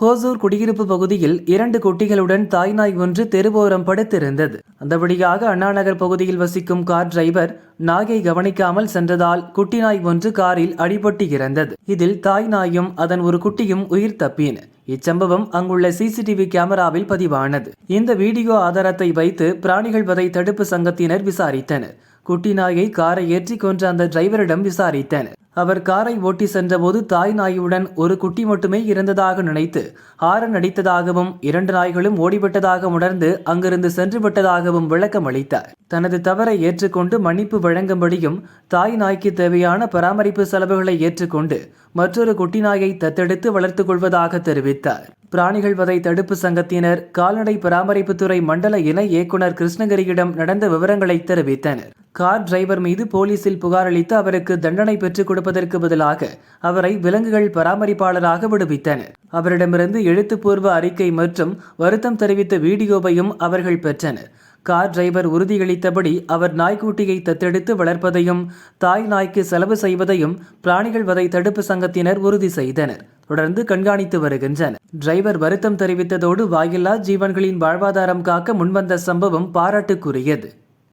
ஹோசூர் குடியிருப்பு பகுதியில் இரண்டு குட்டிகளுடன் தாய் நாய் ஒன்று தெருவோரம் படுத்திருந்தது. அந்தபடியாக அண்ணாநகர் பகுதியில் வசிக்கும் கார் டிரைவர் நாயை கவனிக்காமல் சென்றதால் குட்டி நாய் ஒன்று காரில் அடிபட்டு இறந்தது இதில் தாய் நாயும் அதன் ஒரு குட்டியும் உயிர் தப்பின. இச்சம்பவம் அங்குள்ள சிசிடிவி கேமராவில் பதிவானது. இந்த வீடியோ ஆதாரத்தை வைத்து பிராணிகள் வதை தடுப்பு சங்கத்தினர் விசாரித்தனர். குட்டி நாயை காரை ஏற்றி கொன்ற அந்த டிரைவரிடம் விசாரித்தனர். அவர் காரை ஓட்டி சென்றபோது தாய் நாயுடன் ஒரு குட்டி மட்டுமே இருந்ததாக நினைத்து ஹாரன் அடித்ததாகவும் இரண்டு நாய்களும் ஓடிவிட்டதாக உணர்ந்து அங்கிருந்து சென்று விட்டதாகவும் விளக்கம் அளித்தார். தனது தவறை ஏற்றுக்கொண்டு மன்னிப்பு வழங்கும்படியும் தாய் நாய்க்கு தேவையான பராமரிப்பு செலவுகளை ஏற்றுக்கொண்டு மற்றொரு குட்டி நாயை தத்தெடுத்து வளர்த்துக் கொள்வதாக தெரிவித்தார். பிராணிகள் வதை தடுப்பு சங்கத்தினர் கால்நடை பராமரிப்புத்துறை மண்டல இணை இயக்குனர் கிருஷ்ணகிரியிடம் நடந்த விவரங்களை தெரிவித்தனர். கார் டிரைவர் மீது போலீசில் புகார் அளித்து அவருக்கு தண்டனை பெற்றுக் கொடுப்பதற்கு பதிலாக அவரை விலங்குகள் பராமரிப்பாளராக விடுவித்தனர். அவரிடமிருந்து எழுத்துப்பூர்வ அறிக்கை மற்றும் வருத்தம் தெரிவித்த வீடியோவையும் அவர்கள் பெற்றனர். கார் டிரைவர் உறுதியளித்தபடி அவர் நாய்க்குட்டியை தத்தெடுத்து வளர்ப்பதையும் தாய் நாய்க்கு செலவு செய்வதையும் பிராணிகள் வதை தடுப்பு சங்கத்தினர் உறுதி செய்தனர். தொடர்ந்து கண்காணித்து வருகின்றனர். டிரைவர் வருத்தம் தெரிவித்ததோடு வாயில்லா ஜீவன்களின் வாழ்வாதாரம் காக்க முன்வந்த சம்பவம் பாராட்டுக்குரியது.